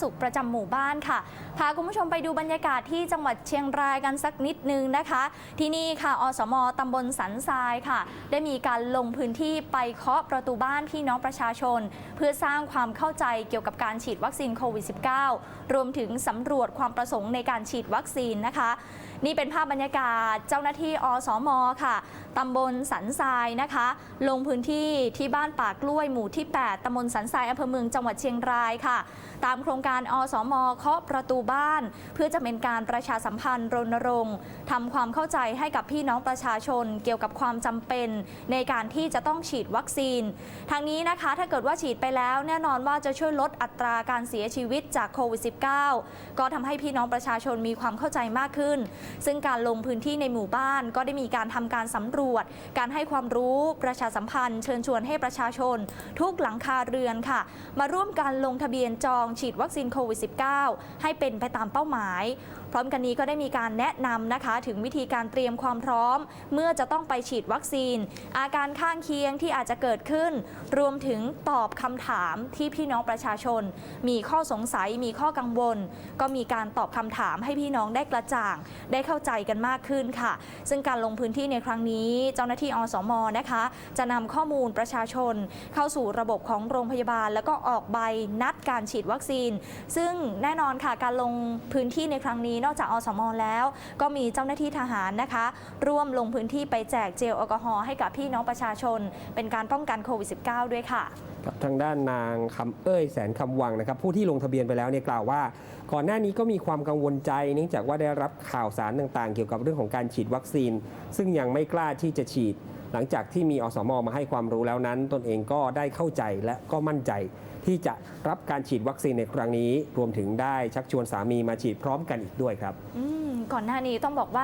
สุขประจำหมู่บ้านค่ะ พาคุณผู้ชมไปดูบรรยากาศที่จังหวัดเชียงรายกันสักนิดนึงนะคะ ที่นี่ค่ะ อสมตำบลสันทรายค่ะ ได้มีการลงพื้นที่ไปเคาะประตูบ้านพี่น้องประชาชน เพื่อสร้างความเข้าใจเกี่ยวกับการฉีดวัคซีนโควิด -19 รวมถึงสำรวจความประสงค์ในการฉีดวัคซีนนะคะ นี่เป็นภาพบรรยากาศเจ้าหน้าที่อสมค่ะตำบลสันทรายนะคะ ลงพื้นที่ที่บ้านป่ากล้วยหมู่ที่ 8ตำบลสันทรายอำเภอเมืองจังหวัดเชียงรายค่ะ ตามโครงการอสมเคาะประตูบ้าน เพื่อจะเป็นการประชาสัมพันธ์รณรงค์ทำความเข้าใจให้กับพี่น้องประชาชน เกี่ยวกับความจำเป็นในการที่จะต้องฉีดวัคซีน ทางนี้นะคะถ้าเกิดว่าฉีดไปแล้วแน่นอนว่าจะช่วยลดอัตราการเสียชีวิตจากโควิด -19 ก็ทำให้พี่น้องประชาชนมีความเข้าใจมากขึ้น ซึ่งการลงพื้นที่ในหมู่บ้านก็ได้มีการทำการสำรวจ การให้ความรู้ประชาสัมพันธ์ เชิญชวนให้ประชาชน ทุกหลังคาเรือนค่ะ มาร่วมกันลงทะเบียนจองฉีดวัคซีนโควิด -19 ให้เป็นไปตามเป้าหมาย พร้อมกันนี้ก็ได้มีการแนะนำนะคะ ถึงวิธีการเตรียมความพร้อม เมื่อจะต้องไปฉีดวัคซีน อาการข้างเคียงที่อาจจะเกิดขึ้น รวมถึงตอบคำถามที่พี่น้องประชาชน มีข้อสงสัยมีข้อกังวล ก็มีการตอบคำถามให้พี่น้องได้กระจ่าง ได้เข้าใจกันมากขึ้นค่ะ ซึ่งการลงพื้นที่ในครั้งนี้ เจ้าหน้าที่อสมนะคะ จะนำข้อมูลประชาชน เข้าสู่ระบบของโรงพยาบาล แล้วก็ออกใบนัดการฉีดวัคซีนซึ่งแน่นอนค่ะการลงพื้นที่ในครั้งนี้นอกจากอสมแล้ว ก็มีเจ้าหน้าที่ทหารนะคะ ร่วมลงพื้นที่ไปแจกเจลแอลกอฮอล์ให้กับพี่น้องประชาชน เป็นการป้องกันโควิด -19 ด้วยค่ะ ทางด้านนางคำเอ้ยแสนคำวังนะครับ ผู้ที่ลงทะเบียนไปแล้วเนี่ยกล่าวว่า ก่อนหน้านี้ก็มีความกังวลใจเนื่องจากว่าได้รับข่าวสารต่างๆ เกี่ยวกับเรื่องของการฉีดวัคซีน ซึ่งยังไม่กล้าที่จะฉีด หลังจากที่มีอสมมาให้ความรู้แล้วนั้น ตนเองก็ได้เข้าใจและก็มั่นใจ ที่จะรับการฉีดวัคซีนในครั้งนี้ รวมถึงได้ชักชวนสามีมาฉีดพร้อมกันอีกด้วยครับอืมก่อนหน้านี้ต้องบอกว่า